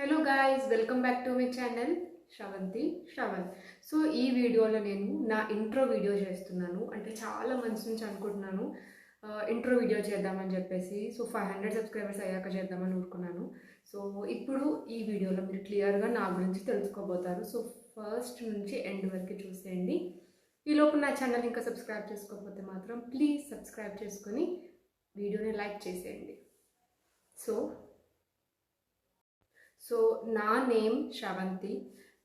Hello guys welcome back to my channel Sravanthi Sravan so ఈ వీడియోలో నేను నా ఇంట్రో వీడియో చేస్తున్నాను. అంటే చాలా మంచి నుంచి అనుకుంటున్నాను. ఇంట్రో వీడియో చేద్దామని చెప్పేసి సో ఫైవ్ హండ్రెడ్ సబ్స్క్రైబర్స్ అయ్యాక చేద్దామని ఊరుకున్నాను. సో ఇప్పుడు ఈ వీడియోలో మీరు క్లియర్గా నా గురించి తెలుసుకోబోతారు. సో ఫస్ట్ నుంచి ఎండ్ వరకు చూసేయండి. ఈ లోపు నా ఛానల్ ఇంకా సబ్స్క్రైబ్ చేసుకోకపోతే మాత్రం ప్లీజ్ సబ్స్క్రైబ్ చేసుకొని వీడియోని లైక్ చేసేయండి. సో సో నా నేమ్ శ్రవంతి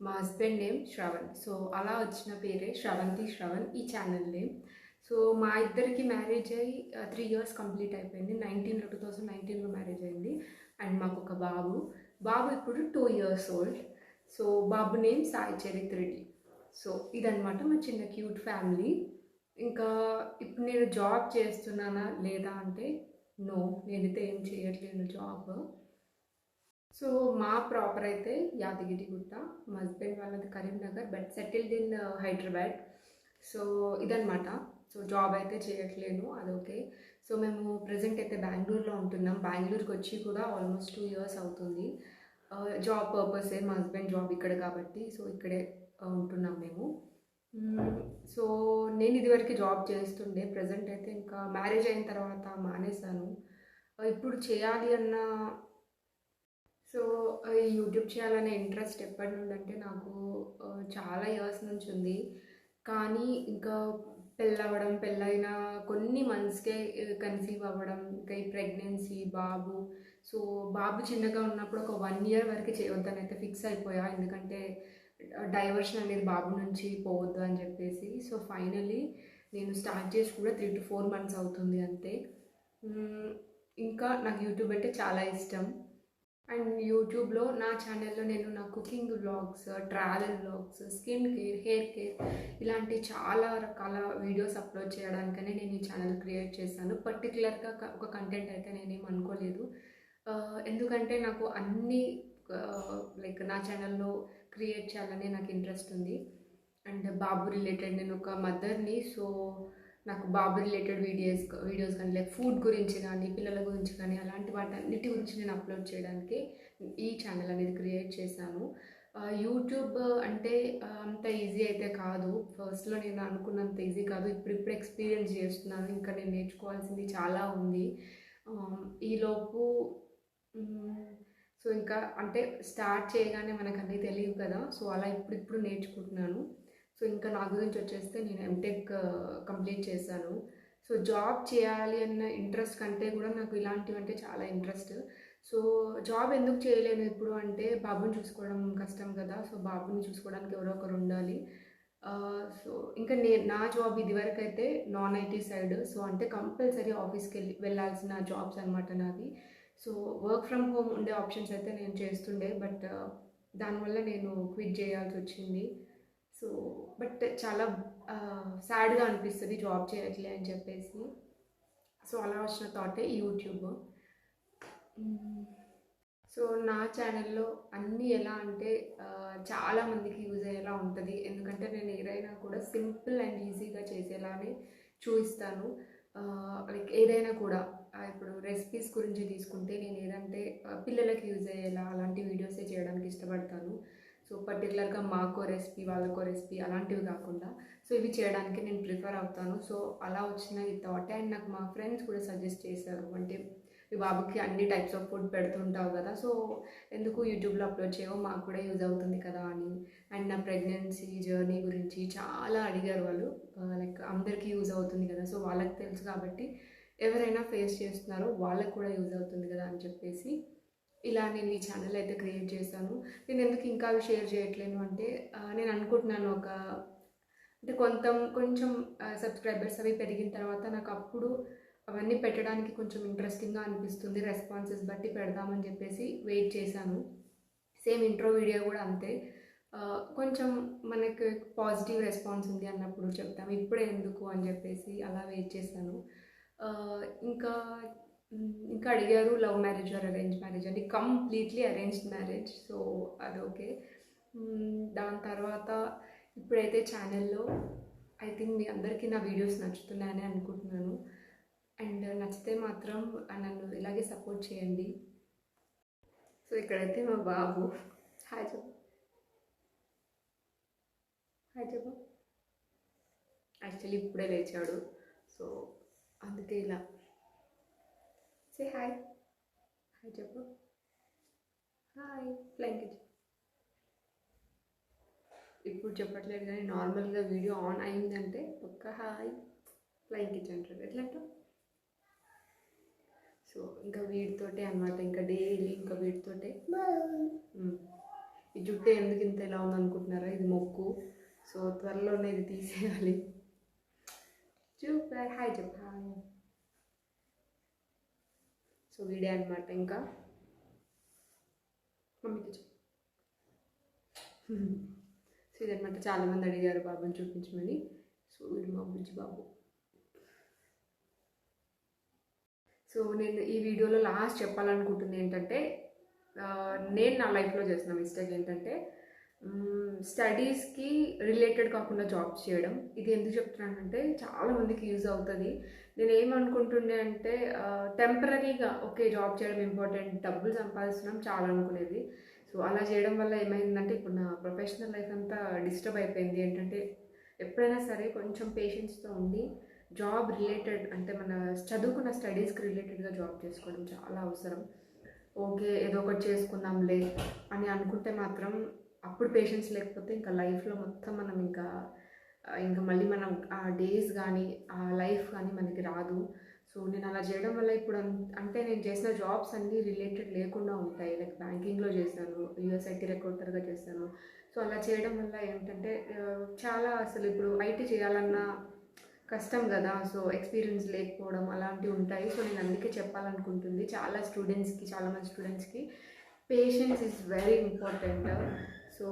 మా హస్బెండ్ నేమ్ శ్రవణ్. సో అలా వచ్చిన పేరే శ్రవంతి శ్రవణ్ ఈ ఛానల్ నేమ్. సో మా ఇద్దరికి మ్యారేజ్ అయ్యి త్రీ ఇయర్స్ కంప్లీట్ అయిపోయింది. నైన్టీన్లో టూ థౌజండ్ నైన్టీన్లో మ్యారేజ్ అయింది. అండ్ మాకు ఒక బాబు. బాబు ఇప్పుడు టూ ఇయర్స్ ఓల్డ్ సో బాబు నేమ్ సాయి చరిత్ రెడ్డి. సో ఇదనమాట మా చిన్న క్యూట్ ఫ్యామిలీ ఇంకా ఇప్పుడు నేను జాబ్ చేస్తున్నానా లేదా అంటే నో నేనైతే ఏం చేయట్లేను జాబ్ సో మా ప్రాపర్ అయితే యాదగిరిగుట్ట మా హస్బెండ్ వాళ్ళది Karimnagar but settled in Hyderabad. So ఇదనమాట సో జాబ్ అయితే చేయట్లేను అదొకే సో మేము ప్రజెంట్ అయితే బెంగళూరులో ఉంటున్నాం. బెంగళూరుకి వచ్చి కూడా ఆల్మోస్ట్ టూ ఇయర్స్ అవుతుంది. జాబ్ పర్పసే మా హస్బెండ్ జాబ్ ఇక్కడ కాబట్టి సో ఇక్కడే ఉంటున్నాం మేము. సో నేను ఇదివరకు జాబ్ చేస్తుండే ప్రజెంట్ అయితే ఇంకా మ్యారేజ్ అయిన తర్వాత మానేశాను. ఇప్పుడు చేయాలి అన్న సో యూట్యూబ్ చేయాలనే ఇంట్రెస్ట్ ఎప్పటి నుండి అంటే నాకు చాలా ఇయర్స్ నుంచి ఉంది కానీ ఇంకా పెళ్ళవడం పెళ్ళైన కొన్ని మంత్స్కే కన్సీవ్ అవ్వడం ఇంకా ఈ ప్రెగ్నెన్సీ బాబు. సో బాబు చిన్నగా ఉన్నప్పుడు ఒక వన్ ఇయర్ వరకు చేయొద్దని అయితే ఫిక్స్ అయిపోయా. ఎందుకంటే డైవర్షన్ అనేది బాబు నుంచి పోవద్దు అని చెప్పేసి. సో ఫైనలీ నేను స్టార్ట్ చేసి కూడా త్రీ టు ఫోర్ మంత్స్ అవుతుంది అంతే. ఇంకా నాకు యూట్యూబ్ అంటే చాలా ఇష్టం. అండ్ యూట్యూబ్లో నా ఛానల్లో నేను నా cooking vlogs travel vlogs skin care hair care ఇలాంటి చాలా రకాల వీడియోస్ అప్లోడ్ చేయడానికనే నేను ఈ ఛానల్ క్రియేట్ చేశాను. పర్టికులర్గా ఒక కంటెంట్ అయితే నేనేం అనుకోలేదు. ఎందుకంటే నాకు అన్ని లైక్ నా ఛానల్లో క్రియేట్ చేయాలని నాకు ఇంట్రెస్ట్ ఉంది. అండ్ బాబు రిలేటెడ్ నేను ఒక మదర్ని సో నాకు బాబు రిలేటెడ్ వీడియోస్ వీడియోస్ కానీ లైక్ ఫుడ్ గురించి కానీ పిల్లల గురించి కానీ అలాంటి వాటి అన్నిటి గురించి నేను అప్లోడ్ చేయడానికి ఈ ఛానల్ అనేది క్రియేట్ చేశాను. యూట్యూబ్ అంటే అంత ఈజీ అయితే కాదు. ఫస్ట్లో నేను అనుకున్నంత ఈజీ కాదు. ఇప్పుడు ఇప్పుడు ఎక్స్పీరియన్స్ చేస్తున్నాను. ఇంకా నేను నేర్చుకోవాల్సింది చాలా ఉంది. ఈలోపు సో ఇంకా అంటే స్టార్ట్ చేయగానే మనకు అన్నీ తెలియదు కదా. సో అలా ఇప్పుడు ఇప్పుడు నేర్చుకుంటున్నాను. సో ఇంకా నా గురించి వచ్చేస్తే నేను ఎంటెక్ కంప్లీట్ uh, చేశాను. సో జాబ్ చేయాలి అన్న ఇంట్రెస్ట్ కంటే కూడా నాకు ఇలాంటివి అంటే చాలా ఇంట్రెస్ట్ సో జాబ్ ఎందుకు చేయలేను ఇప్పుడు అంటే బాబుని చూసుకోవడం కష్టం కదా సో బాబుని చూసుకోవడానికి ఎవరో ఒకరు ఉండాలి. Uh, సో ఇంకా నే నా జాబ్ ఇదివరకు అయితే నాన్ ఐటీ సైడ్ సో అంటే కంపల్సరీ ఆఫీస్కి వెళ్ళి వెళ్ళాల్సిన జాబ్స్ అనమాట నాది. సో వర్క్ ఫ్రమ్ హోమ్ ఉండే ఆప్షన్స్ అయితే నేను చేస్తుండే బట్ uh, దానివల్ల నేను క్విట్ చేయాల్సి వచ్చింది. సో బట్ చాలా సాడ్గా అనిపిస్తుంది జాబ్ చేయట్లే అని చెప్పేసి. సో అలా వచ్చిన థాటే యూట్యూబ్. సో నా ఛానల్లో అన్నీ ఎలా అంటే చాలా మందికి యూజ్ అయ్యేలా ఉంటుంది. ఎందుకంటే నేను ఏదైనా కూడా సింపుల్ అండ్ ఈజీగా చేసేలానే చూపిస్తాను. లైక్ ఏదైనా కూడా ఇప్పుడు రెసిపీస్ గురించి తీసుకుంటే నేను ఏదంటే పిల్లలకి యూజ్ అయ్యేలా అలాంటి వీడియోసే చేయడానికి ఇష్టపడతాను. సో పర్టికులర్గా మాకో రెసిపీ వాళ్ళకో రెసిపీ అలాంటివి కాకుండా సో ఇవి చేయడానికి నేను ప్రిఫర్ అవుతాను. సో అలా వచ్చిన ఈ థాట్ అండ్ నాకు మా ఫ్రెండ్స్ కూడా సజెస్ట్ చేశారు. అంటే ఈ బాబుకి అన్ని టైప్స్ ఆఫ్ ఫుడ్ పెడుతుంటావు కదా సో ఎందుకు యూట్యూబ్లో అప్లోడ్ చేయవు? మాకు కూడా యూజ్ అవుతుంది కదా అని. అండ్ నా ప్రెగ్నెన్సీ జర్నీ గురించి చాలా అడిగారు వాళ్ళు. Uh, లైక్ అందరికీ యూజ్ అవుతుంది కదా సో వాళ్ళకి తెలుసు కాబట్టి ఎవరైనా ఫేస్ చేస్తున్నారో వాళ్ళకి కూడా యూజ్ అవుతుంది కదా అని చెప్పేసి ఇలా నేను ఈ ఛానల్ అయితే క్రియేట్ చేశాను. నేను ఎందుకు ఇంకా అవి షేర్ చేయట్లేను అంటే నేను అనుకుంటున్నాను ఒక అంటే కొంత కొంచెం సబ్స్క్రైబర్స్ అవి పెరిగిన తర్వాత నాకు అప్పుడు అవన్నీ పెట్టడానికి కొంచెం ఇంట్రెస్టింగ్గా అనిపిస్తుంది రెస్పాన్సెస్ బట్టి పెడదామని చెప్పేసి వెయిట్ చేశాను. సేమ్ ఇంట్రో వీడియో కూడా అంతే. కొంచెం మనకి పాజిటివ్ రెస్పాన్స్ ఉంది అన్నప్పుడు చెప్తాం ఇప్పుడే ఎందుకు అని చెప్పేసి అలా వెయిట్ చేశాను. ఇంకా ఇంకా అడిగారు love marriage or arrange marriage? అంటే కంప్లీట్లీ అరేంజ్డ్ మ్యారేజ్. సో అది ఓకే. దాని తర్వాత ఇప్పుడైతే ఛానల్లో ఐ థింక్ మీ అందరికీ నా వీడియోస్ నచ్చుతున్నాయని అనుకుంటున్నాను. అండ్ నచ్చితే మాత్రం నన్ను ఇలాగే సపోర్ట్ చేయండి. సో సో ఇక్కడైతే మా బాబు. హాయ్ చెప్పు. హాయ్ చెప్పు. యాక్చువల్లీ ఇప్పుడే లేచాడు. సో అందుకే ఇలా. సే హాయ్ హాయ్ చెప్పు హాయ్ ఫ్లైంగ్ ఇప్పుడు చెప్పట్లేదు కానీ నార్మల్గా వీడియో ఆన్ అయిందంటే ఒక్క హాయ్ ఫ్లైంగ్ కిచ్ అంటారు. ఎట్లా అంటావు సో ఇంకా వీటితోటే అనమాట ఇంకా డైలీ ఇంకా వీటితోటే ఉమ్. ఈ జుట్టు ఎందుకు ఇంత ఎలా ఉంది అనుకుంటున్నారా ఇది మొక్కు. సో త్వరలోనే ఇది తీసేయాలి. సూపర్ హాయ్ చెప్పు హాయ్ సో వీడే అనమాట ఇంకా. మమ్మీకి సో ఇదనమాట చాలామంది అడిగారు బాబుని చూపించమని. సో వీడు మా బుజ్జి బాబు. సో నేను ఈ వీడియోలో లాస్ట్ చెప్పాలనుకుంటుంది ఏంటంటే నేను నా లైఫ్లో చేసిన మిస్టేక్ ఏంటంటే స్టడీస్కి రిలేటెడ్ కాకుండా జాబ్స్ చేయడం. ఇది ఎందుకు చెప్తున్నానంటే చాలా మందికి యూజ్ అవుతుంది. నేను ఏమనుకుంటుండే అంటే టెంపరీగా ఓకే జాబ్ చేయడం ఇంపార్టెంట్ డబ్బులు సంపాదిస్తున్నాం చాలా అనుకునేది. సో అలా చేయడం వల్ల ఏమైందంటే ఇప్పుడు నా ప్రొఫెషనల్ లైఫ్ అంతా డిస్టర్బ్ అయిపోయింది. ఏంటంటే ఎప్పుడైనా సరే కొంచెం పేషెన్స్తో ఉండి జాబ్ రిలేటెడ్ అంటే మన చదువుకున్న స్టడీస్కి రిలేటెడ్గా జాబ్ చేసుకోవడం చాలా అవసరం. ఓకే ఏదో ఒకటి చేసుకుందాంలే అని అనుకుంటే మాత్రం అప్పుడు పేషెన్స్ లేకపోతే ఇంకా లైఫ్లో మొత్తం మనం ఇంకా ఇంకా మళ్ళీ మనం ఆ డేస్ కానీ ఆ లైఫ్ కానీ మనకి రాదు. సో నేను అలా చేయడం వల్ల ఇప్పుడు అంటే నేను చేసిన జాబ్స్ అన్నీ రిలేటెడ్ లేకుండా ఉంటాయి. లైక్ బ్యాంకింగ్లో చేశాను యూఎస్ఐటీ రిక్రూటర్గా చేశాను. సో అలా చేయడం వల్ల ఏంటంటే చాలా అసలు ఇప్పుడు ఐటీ చేయాలన్నా కష్టం కదా. సో ఎక్స్పీరియన్స్ లేకపోవడం అలాంటివి ఉంటాయి. సో నేను అందుకే చెప్పాలనుకుంటుంది. చాలా స్టూడెంట్స్కి చాలామంది స్టూడెంట్స్కి patience is very important so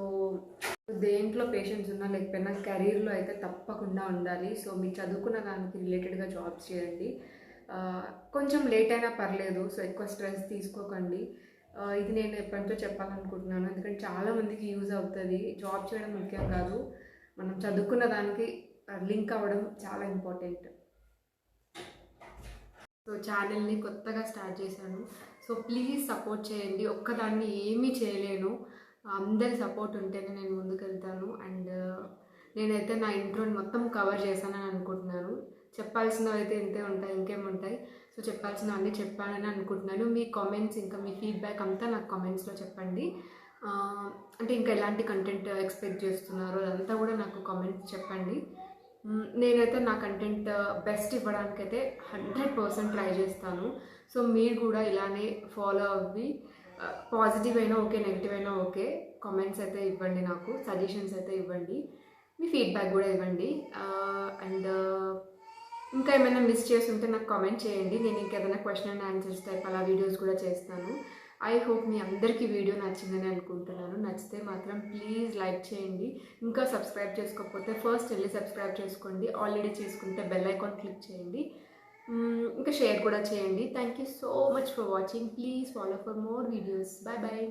దేంట్లో పేషెన్స్ ఉన్నా లేకపోయినా కెరీర్లో అయితే తప్పకుండా ఉండాలి. సో మీరు చదువుకున్న దానికి రిలేటెడ్గా జాబ్స్ చేయండి. కొంచెం లేట్ అయినా పర్లేదు. సో ఎక్కువ స్ట్రెస్ తీసుకోకండి. ఇది నేను ఎప్పటితో చెప్పాలనుకుంటున్నాను. ఎందుకంటే చాలామందికి యూజ్ అవుతుంది. జాబ్ చేయడం ముఖ్యం కాదు. మనం చదువుకున్న దానికి లింక్ అవ్వడం చాలా ఇంపార్టెంట్ సో ఛానల్ని కొత్తగా స్టార్ట్ చేశాను. సో ప్లీజ్ సపోర్ట్ చేయండి. ఒక్కదాన్ని ఏమీ చేయలేను. అందరి సపోర్ట్ ఉంటేనే నేను ముందుకెళ్తాను. అండ్ నేనైతే నా ఇంట్రోని మొత్తం కవర్ చేశానని అనుకుంటున్నాను. చెప్పాల్సినవి అయితే ఇంతే ఉంటాయి ఇంకేముంటాయి సో చెప్పాల్సినవన్నీ చెప్పానని అనుకుంటున్నాను. మీ కామెంట్స్ ఇంకా మీ ఫీడ్బ్యాక్ అంతా నాకు కామెంట్స్లో చెప్పండి. అంటే ఇంకా ఎలాంటి కంటెంట్ ఎక్స్పెక్ట్ చేస్తున్నారో అదంతా కూడా నాకు కామెంట్స్ చెప్పండి. నేనైతే నా కంటెంట్ బెస్ట్ ఇవ్వడానికైతే హండ్రెడ్ పర్సెంట్ ట్రై చేస్తాను. సో మీరు కూడా ఇలానే ఫాలో అవ్వి. పాజిటివ్ అయినా ఓకే నెగిటివ్ అయినా ఓకే. కామెంట్స్ అయితే ఇవ్వండి నాకు సజెషన్స్ అయితే ఇవ్వండి. మీ ఫీడ్బ్యాక్ కూడా ఇవ్వండి. అండ్ uh, ఇంకా ఏమైనా మిస్ చేస్తుంటే నాకు కామెంట్ చేయండి. నేను ఇంకేదైనా క్వశ్చన్ అండ్ ఆన్సర్స్ టైప్ అలా వీడియోస్ కూడా చేస్తాను. ఐ హోప్ మీ అందరికీ వీడియో నచ్చిందని అనుకుంటున్నాను. నచ్చితే మాత్రం ప్లీజ్ లైక్ చేయండి. ఇంకా సబ్స్క్రైబ్ చేసుకోకపోతే ఫస్ట్ వెళ్ళి సబ్స్క్రైబ్ చేసుకోండి. ఆల్రెడీ చేసుకుంటే బెల్ ఐకాన్ క్లిక్ చేయండి. ఇంకా షేర్ కూడా చేయండి. Thank you so much for watching please follow for more videos bye bye